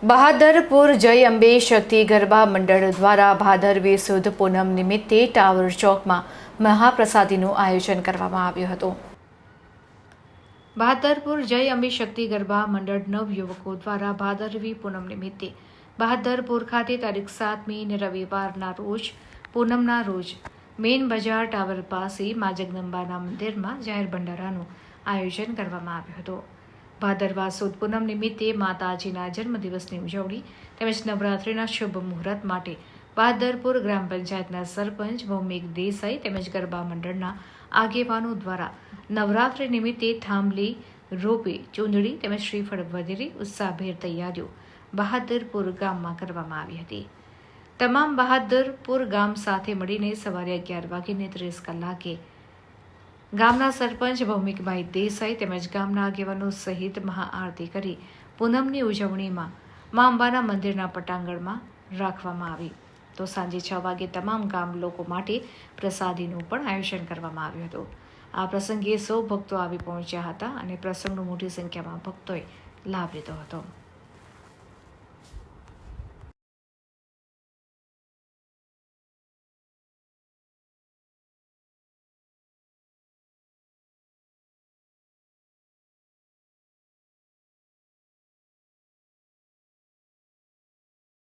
બહાદરપુર જય અંબે શક્તિ ગરબા મંડળ દ્વારા ભાદરવી સુદ પૂનમ નિમિત્તે ટાવર ચોકમાં મહાપ્રસાદીનું આયોજન કરવામાં આવ્યું હતું. બહાદરપુર જય અંબે શક્તિ ગરબા મંડળ નવયુવકો દ્વારા ભાદરવી પૂનમ નિમિત્તે બહાદરપુર ખાતે તારીખ સાતમી ને રવિવારના રોજ, પૂનમના રોજ મેન બજાર ટાવર પાસે મા જગદંબાના મંદિરમાં જાહેર ભંડારાનું આયોજન કરવામાં આવ્યું હતું. ભાદરવા સુદ પૂનમ નિમિત્તે માતાજીના જન્મદિવસની ઉજવણી તેમજ નવરાત્રિના શુભ મુહૂર્ત માટે બહાદરપુર ગ્રામ પંચાયતના સરપંચ ભૌમિક દેસાઈ તેમજ ગરબા મંડળના આગેવાનો દ્વારા નવરાત્રિ નિમિત્તે થાંભલી, રોપે, ચૂંદડી તેમજ શ્રીફળ વગેરે ઉત્સાહભેર તૈયારીઓ બહાદરપુર ગામમાં કરવામાં આવી હતી. તમામ બહાદરપુર ગામ સાથે મળીને સવારે અગિયાર વાગીને ત્રીસ કલાકે ગામના સરપંચ ભૌમિકભાઈ દેસાઈ તેમજ ગામના આગેવાનો સહિત મહાઆરતી કરી પૂનમની ઉજવણીમાં મા અંબાના મંદિરના પટાંગણમાં રાખવામાં આવી. તો સાંજે છ વાગે તમામ ગામ લોકો માટે પ્રસાદીનું પણ આયોજન કરવામાં આવ્યું હતું. આ પ્રસંગે સૌ ભક્તો આવી પહોંચ્યા હતા અને પ્રસંગનો મોટી સંખ્યામાં ભક્તોએ લાભ લીધો હતો.